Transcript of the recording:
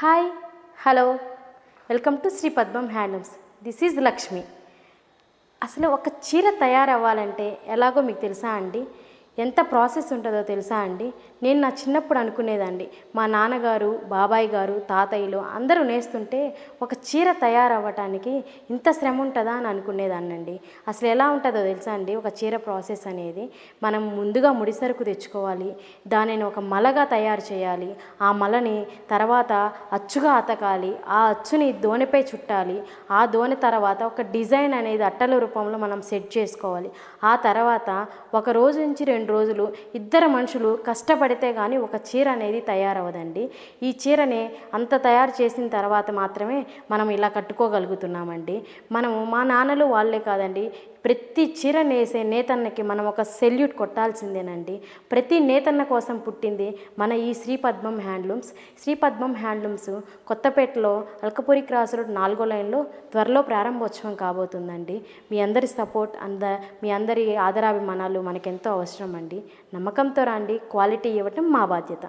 Hi hello welcome to Shri Padmam handlooms this is Lakshmi అసలు ఒక చీర తయారవ్వాలంటే ఎలాగో మీకు తెలుసా అండి? ఎంత ప్రాసెస్ ఉంటుందో తెలుసా అండి? నేను నా చిన్నప్పుడు అనుకునేదండి మా నాన్నగారు బాబాయ్ గారు తాతయ్యలు అందరూ నేస్తుంటే ఒక చీర తయారవ్వటానికి ఇంత శ్రమ ఉంటుందా అని అనుకునేదాన్నండి. అసలు ఎలా ఉంటుందో తెలుసా అండి? ఒక చీర ప్రాసెస్ అనేది మనం ముందుగా ముడిసరుకు తెచ్చుకోవాలి. దానిని ఒక మలగా తయారు చేయాలి. ఆ మలని తర్వాత అచ్చుగా అతకాలి. ఆ అచ్చుని దోణిపై చుట్టాలి. ఆ దోణి తర్వాత ఒక డిజైన్ అనేది అట్టల రూపంలో మనం సెట్ చేసుకోవాలి. ఆ తర్వాత ఒక రోజు నుంచి రెండు రోజులు ఇద్దరు మనుషులు కష్టపడితే కానీ ఒక చీర అనేది తయారవదండి ఈ చీరని అంత తయారు చేసిన తర్వాత మాత్రమే మనం ఇలా కట్టుకోగలుగుతున్నామండి. మనము మా నాన్నలు వాళ్ళే కాదండి. ప్రతి చీర నేసే నేతన్నకి మనం ఒక సెల్యూట్ కొట్టాల్సిందేనండి. ప్రతి నేతన్న కోసం పుట్టింది మన ఈ శ్రీ పద్మం హ్యాండ్లూమ్స్. శ్రీ పద్మం హ్యాండ్లూమ్స్ కొత్తపేటలో అల్కపురి క్రాస్ రోడ్ నాలుగో లైన్లో త్వరలో ప్రారంభోత్సవం కాబోతుందండి. మీ అందరి సపోర్ట్ అంద మీ అందరి ఆదరాభిమానాలు మనకెంతో అవసరం. అండి నమ్మకంతో రండి. క్వాలిటీ ఇవ్వటం మా బాధ్యత.